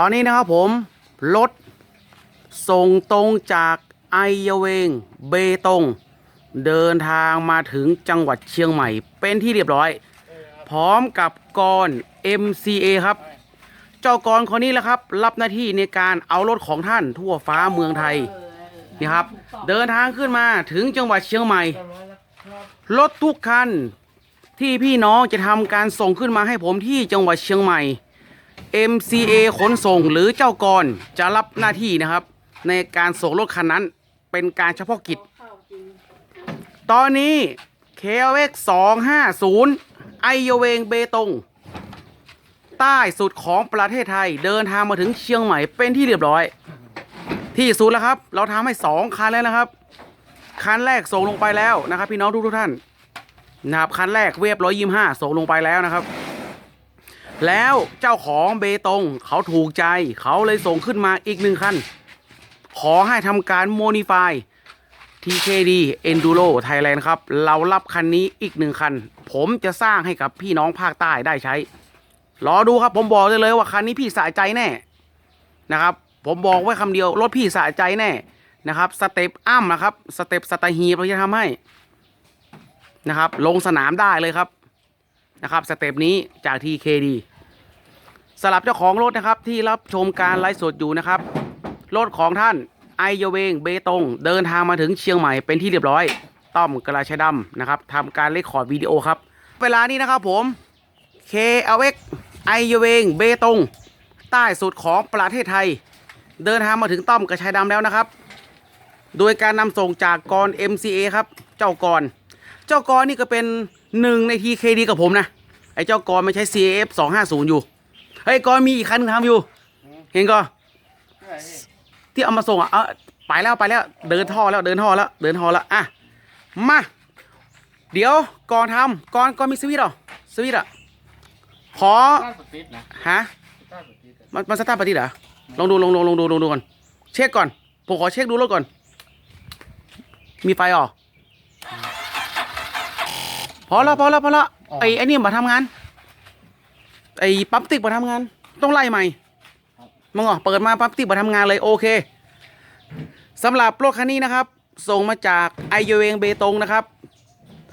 ตอนนี้นะครับผมรถส่งตรงจากไอยเวงเบตง เดินทางมาถึงจังหวัดเชียงใหม่ เป็นที่เรียบร้อย พร้อมกับกร MCA ครับ เจ้ากรคนนี้แหละครับ รับหน้าที่ในการเอารถของท่านทั่วฟ้าเมืองไทยนี่ครับ เดินทางขึ้นมาถึงจังหวัดเชียงใหม่รถทุกคันที่พี่น้องจะทำการส่งขึ้นมาให้ผมที่จังหวัดเชียงใหม่ MCA ขนส่งหรือเจ้ากรจะรับหน้าที่นะครับ ในการส่งรถคันนั้นเป็นการเฉพาะกิจ ตอนนี้ KLX 250 ไอโยเวงเบตง ใต้สุดของประเทศไทยเดินทางมาถึงเชียงใหม่เป็นที่เรียบร้อย ที่สุดแล้วครับ เราทำให้ 2 คันแล้วนะครับ คันแรกส่งลงไปแล้วนะครับ พี่น้องทุกทุกท่านนะครับคันแรกเวฟร้อยยี่ห้าส่งลงไปแล้วนะครับ แล้วเจ้าของเบตงเขาถูกใจ เขาเลยส่งขึ้นมาอีกหนึ่งคัน ขอให้ทำการโมดิฟาย TKD Enduro Thailand ครับ เรารับคันนี้อีกหนึ่งคัน ผมจะสร้างให้กับพี่น้องภาคใต้ได้ใช้ รอดูครับผมบอกได้เลยว่าคันนี้พี่สะใจแน่นะครับ ผมบอกไว้คำเดียวรถพี่สะใจแน่นะครับสเต็ปอ้ำนะครับสเต็ปสตาฮีเราจะทำให้นะครับ ลงสนามได้เลยครับ นะครับสเต็ปนี้จาก TKD สลับเจ้าของรถนะครับที่รับชมการไลฟ์สดอยู่นะครับรถของท่านไอโยเวงเบตง เดินทางมาถึงเชียงใหม่เป็นที่เรียบร้อย ต้อมกระชัยดำนะครับทำการเลคคอร์ดวิดีโอครับ เวลานี้นะครับผม KLX ไอโยเวงเบตง ใต้สุดของประเทศไทย เดินทางมาถึงต้อมกระชัยดำแล้วนะครับ โดยการนำส่งจากกร MCA ครับ เจ้ากร เจ้ากรนี่ก็เป็น หนึ่งใน TKD กับผมนะ ไอ้เจ้ากรไม่ใช่ CAF 250อยู่ เฮ้ยกรมีอีกคันหนึงทำอยู่ เห็นก็ที่เอามาส่งอะเออไปแล้วไปแล้วเดินท่อแล้วเดินท่อแล้วเดินท่อแล้วอะมา เดี๋ยวก่อนทำก่อนก่อนมีสวิตช์เหรอสวิตช์อะขอต้านสติ๊ดนะฮะต้านสติ๊ดอะมันมันสตาร์ทปฏิเหรอลองดูลองดูลองดูลองดูก่อนเช็คก่อนผมขอเช็คดูรถก่อน มีไฟอ่อ พอแล้วพอแล้วพอแล้วไอ้ไอ้นี่มาทำงาน ไอ้ปั๊มติ๊กมาทำงาน ต้องไล่ใหม่มึงอะเปิดมาปั๊มติ๊กมาทำงานเลยโอเคสำหรับรถคันนี้นะครับ ส่งมาจากไอเยเวงเบตงนะครับ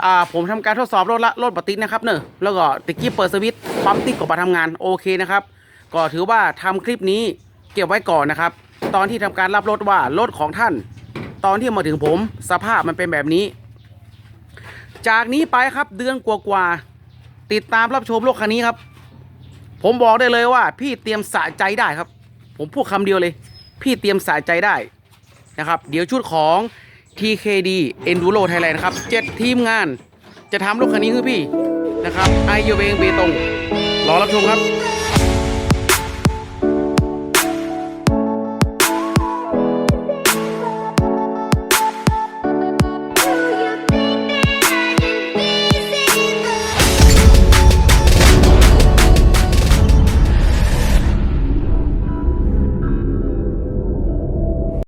อ่าผมทำการทดสอบรถละรถปฏิกนะครับเนอะแล้วก็ตะกี้เปิดสวิตช์ปั๊มติ๊กก็มาทำงานโอเคนะครับ ก็ถือว่าทำคลิปนี้เก็บไว้ก่อนนะครับ ตอนที่ทำการรับรถว่ารถของท่าน ตอนที่มาถึงผมสภาพมันเป็นแบบนี้ จากนี้ไปครับเดือนกว่าๆติดตามรับชมรถคันนี้ครับ ผมบอกได้เลยว่า พี่เตรียมสะใจได้ครับ ผมพูดคำเดียวเลย พี่เตรียมสะใจได้นะครับ เดี๋ยวชุดของ TKD Enduro Thailand นะครับเจ็ดทีมงาน จะทำรถคันนี้คือพี่นะครับไอโยเวงเบตงรอรับชมครับ